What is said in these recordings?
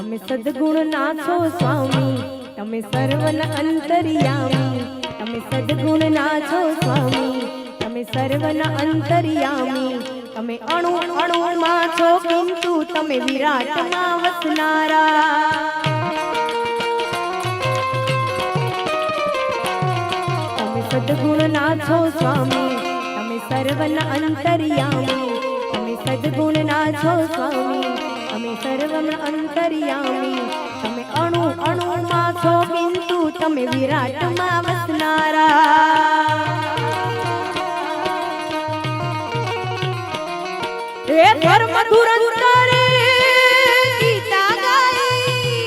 તમે સદગુણ ના સ્વામી, તમે સર્વન અંતર્યામી, તમે સદગુણ ના સ્વામી, તમે સર્વના અંતર્યામી, તમે અણુ અણુમાં છો કિંતુ, તમે વિરાટમાં વસનારા તમે સદગુણ ના સ્વામી, તમે સર્વના અંતર્યામી, તમે સદગુણ ના સ્વામી તમે સર્વના અંતર્યામી. તમે અણુ અણુમાં છો બિંદુ, તમે વિરાટમાં વસનારા. હે ધર્મ ધુરંતરે ગીતા ગાઈ.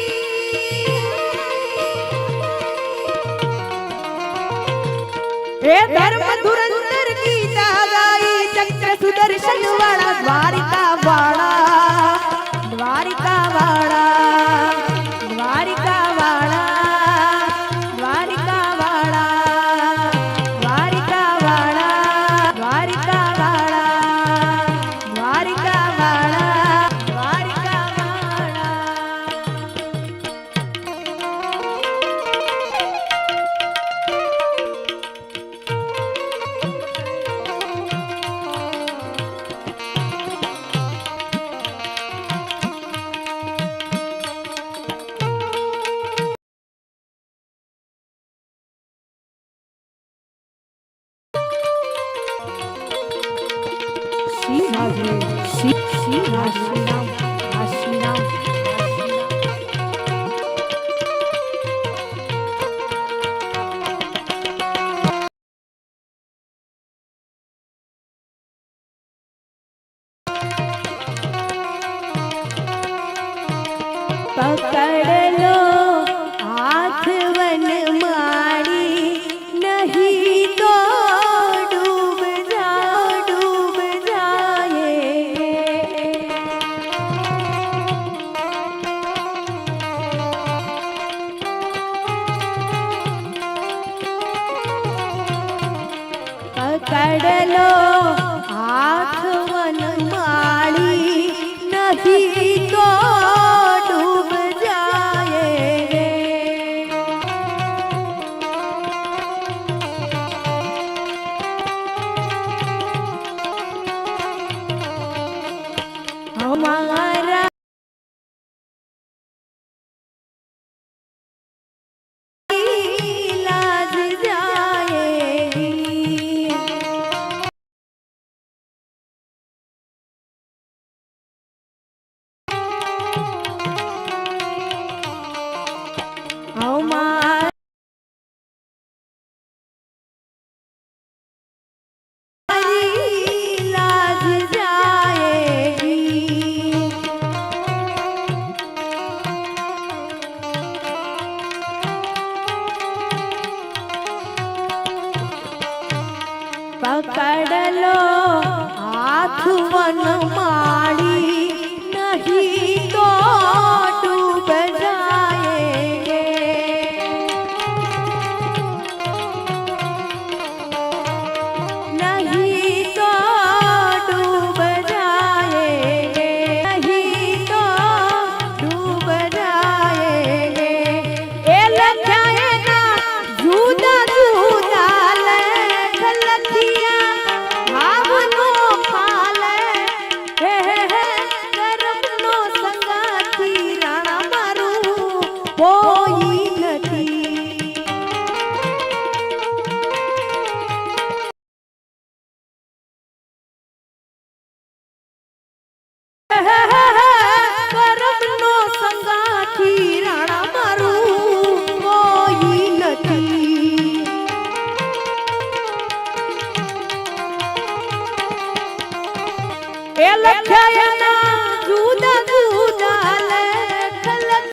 હે ધર્મ ધુરંતર ગીતા ગાઈ, ચક્ર સુદર્શન વાળા Dwarika See, see Shiva, Shiva, Shiva, लखियल जूदा जूदा लख लख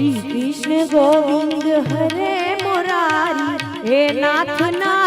શ્રી કૃષ્ણ ગોવિંદ હરે મોરારી હે નાથ નારાયણ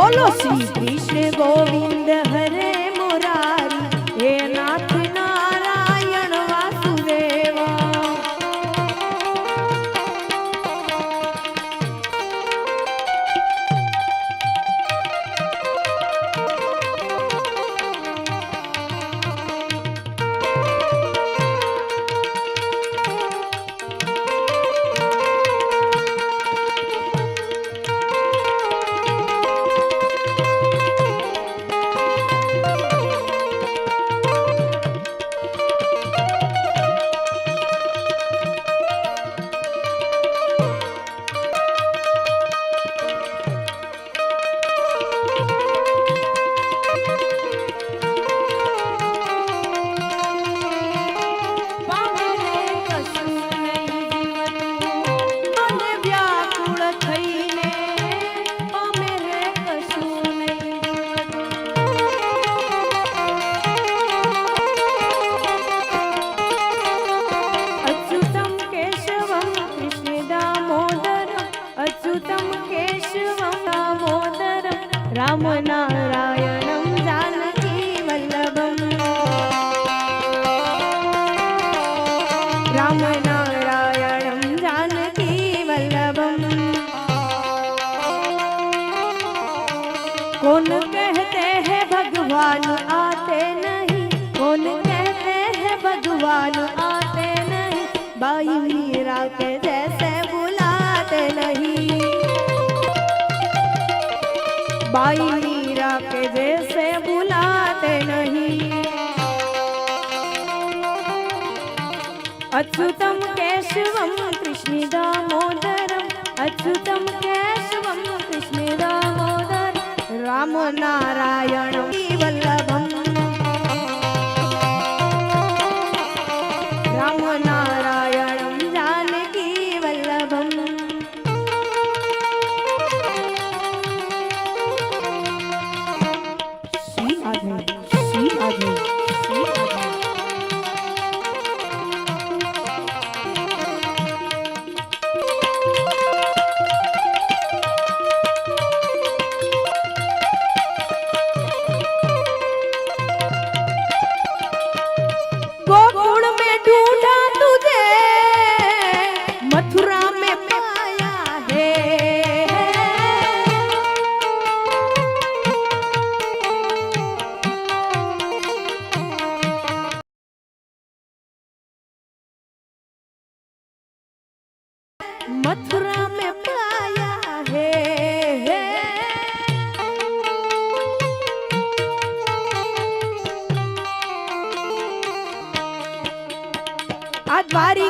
બોલો શ્રી કૃષ્ણ ગોવિંદ હરે રામ નારાયણમ જાનકી વલ્લભમ રામ નારાયણમ જાનકી વલ્લભમ કોન કહેતે હે ભગવાન આતે નહીં કોન કહેતે હે બાઈ મીરા કહેતે બાઈ મીરા કે જૈસે બુલાતે નહીં. અચ્યુતમ કેશવમ કૃષ્ણ દામોદરમ અચ્યુતમ કેશવમ કૃષ્ણ દામોદર રામ નારાયણ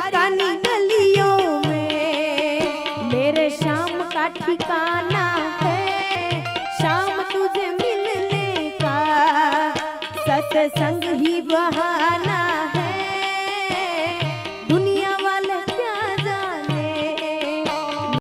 आ द्वारिकानी गलियों में मेरे शाम का ठिकाना